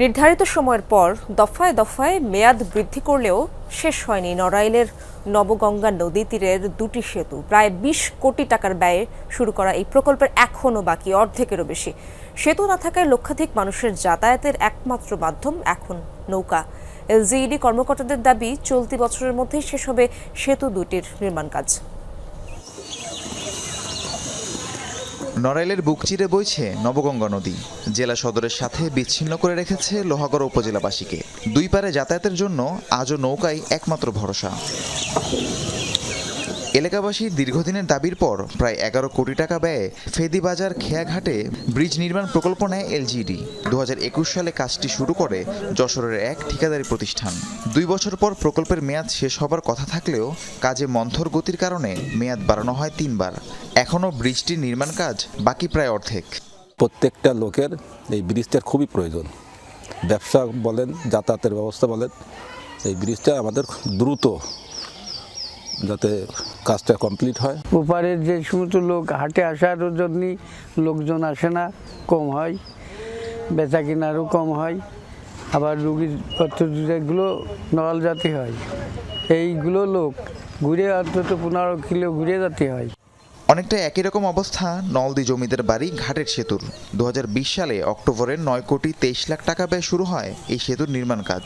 নির্ধারিত সময়ের পর দফায় দফায় মেয়াদ বৃদ্ধি করলেও শেষ হয়নি নড়াইলের নবগঙ্গা নদী তীরের দুটি সেতু। প্রায় বিশ কোটি টাকার ব্যয়ে শুরু করা এই প্রকল্পের এখনও বাকি, অর্ধেকেরও বেশি। সেতু না থাকায় লক্ষাধিক মানুষের যাতায়াতের একমাত্র মাধ্যম এখন নৌকা। এলজিইডি কর্মকর্তাদের দাবি, চলতি বছরের মধ্যেই শেষ হবে সেতু দুটির নির্মাণ কাজ। নড়াইলের বুক চিরে বইছে নবগঙ্গা নদী। জেলা সদরের সাথে বিচ্ছিন্ন করে রেখেছে লোহাগড় উপজেলাবাসীকে। দুই পারে যাতায়াতের জন্য আজও নৌকাই একমাত্র ভরসা। এলাকাবাসীর দীর্ঘদিনের দাবির পর প্রায় এগারো কোটি টাকা ব্যয়ে ফেদিবাজার খেয়াঘাটে ব্রিজ নির্মাণ প্রকল্প নেয় এলজিডি দু হাজার একুশ সালে কাজটি শুরু করে যশোরের এক ঠিকাদারি প্রতিষ্ঠান। দুই বছর পর প্রকল্পের মেয়াদ শেষ হবার কথা থাকলেও কাজে মন্থর গতির কারণে মেয়াদ বাড়ানো হয় তিনবার। এখনও ব্রিজটির নির্মাণ কাজ বাকি প্রায় অর্ধেক। প্রত্যেকটা লোকের এই ব্রিজটার খুবই প্রয়োজন। ব্যবসা বলেন, যাতায়াতের ব্যবস্থা বলেন, এই ব্রিজটা আমাদের দ্রুত যাতে কাজটা কমপ্লিট হয়। ওপারের যে সমস্ত লোক হাটে আসার জন্য লোকজন আসে না, কম হয়। বেচা কেনারও কম হয়। আবার রুগীর পত্র যেগুলো নল জাতি হয়, এইগুলো লোক ঘুরে অন্তত পনেরো কিলো ঘুরে যেতে হয়। অনেকটা একই রকম অবস্থা নলদি জমিদের বাড়ি ঘাটের সেতুর। দু হাজার বিশ সালে অক্টোবরে নয় কোটি তেইশ লাখ টাকা ব্যয় শুরু হয় এই সেতুর নির্মাণ কাজ।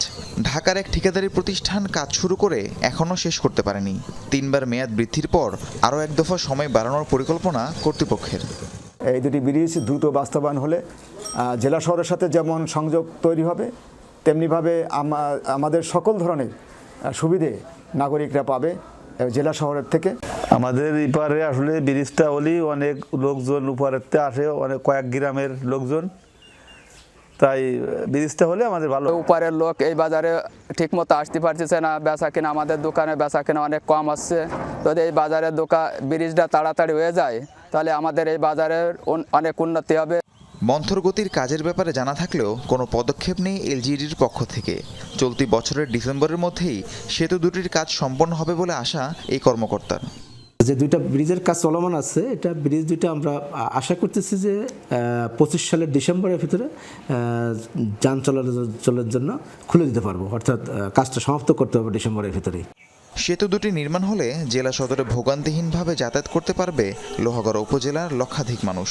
ঢাকার এক ঠিকাদারি প্রতিষ্ঠান কাজ শুরু করে এখনও শেষ করতে পারেনি। তিনবার মেয়াদ বৃদ্ধির পর আরও এক দফা সময় বাড়ানোর পরিকল্পনা কর্তৃপক্ষের। এই দুটি ব্রিজ দ্রুত বাস্তবায়ন হলে জেলা শহরের সাথে যেমন সংযোগ তৈরি হবে, তেমনিভাবে আমাদের সকল ধরনের সুবিধে নাগরিকরা পাবে। জেলা শহরের থেকে? আমাদের এপারে আসলে ব্রিজটা হলেই অনেক লোকজন উপরেতে আসে অনেক কয়েক গ্রামের লোকজন। তাই ব্রিজটা হলে আমাদের ভালো। উপরের লোক এই বাজারে ঠিক মতো আসতে পারতেছে না বেচা কিনা আমাদের দোকানে বেচা কিনা অনেক কম আসছে। যদি এই বাজারের দোকান ব্রিজটা তাড়াতাড়ি হয়ে যায় তাহলে আমাদের এই বাজারের অনেক উন্নতি হবে। মন্থর গতির কাজের ব্যাপারে জানা থাকলেও কোনো পদক্ষেপ নেই এলজিডির পক্ষ থেকে। চলতি বছরের ডিসেম্বরের মধ্যেই সেতু দুটির কাজ সম্পন্ন হবে বলে আশা এই কর্মকর্তার। যে দুইটা ব্রিজের কাজ চলমান আছে এটা ব্রিজ দুইটা আমরা আশা করতেছি যে পঁচিশ সালের ডিসেম্বরের ভিতরে যান চলাচলের জন্য খুলে দিতে পারব। অর্থাৎ কাজটা সমাপ্ত করতে হবে ডিসেম্বরের ভিতরেই। সেতু দুটি নির্মাণ হলে জেলা সদরে ভোগান্তিহীনভাবে যাতায়াত করতে পারবে লোহাগড়া উপজেলার লক্ষাধিক মানুষ।